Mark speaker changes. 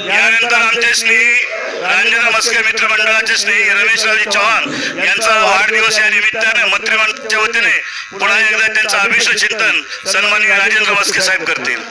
Speaker 1: यानंतर आमचे श्री रांजना मस्के मित्रमंडळाचे श्री रमेश राजे चव्हाण यांचा वाढदिवस या निमित्ताने मंत्रिमंडळाच्या वतीने पुन्हा एकदा त्यांचं अभिष्ट चिंतन सन्मानी राजेंद्र मस्के साहेब करतील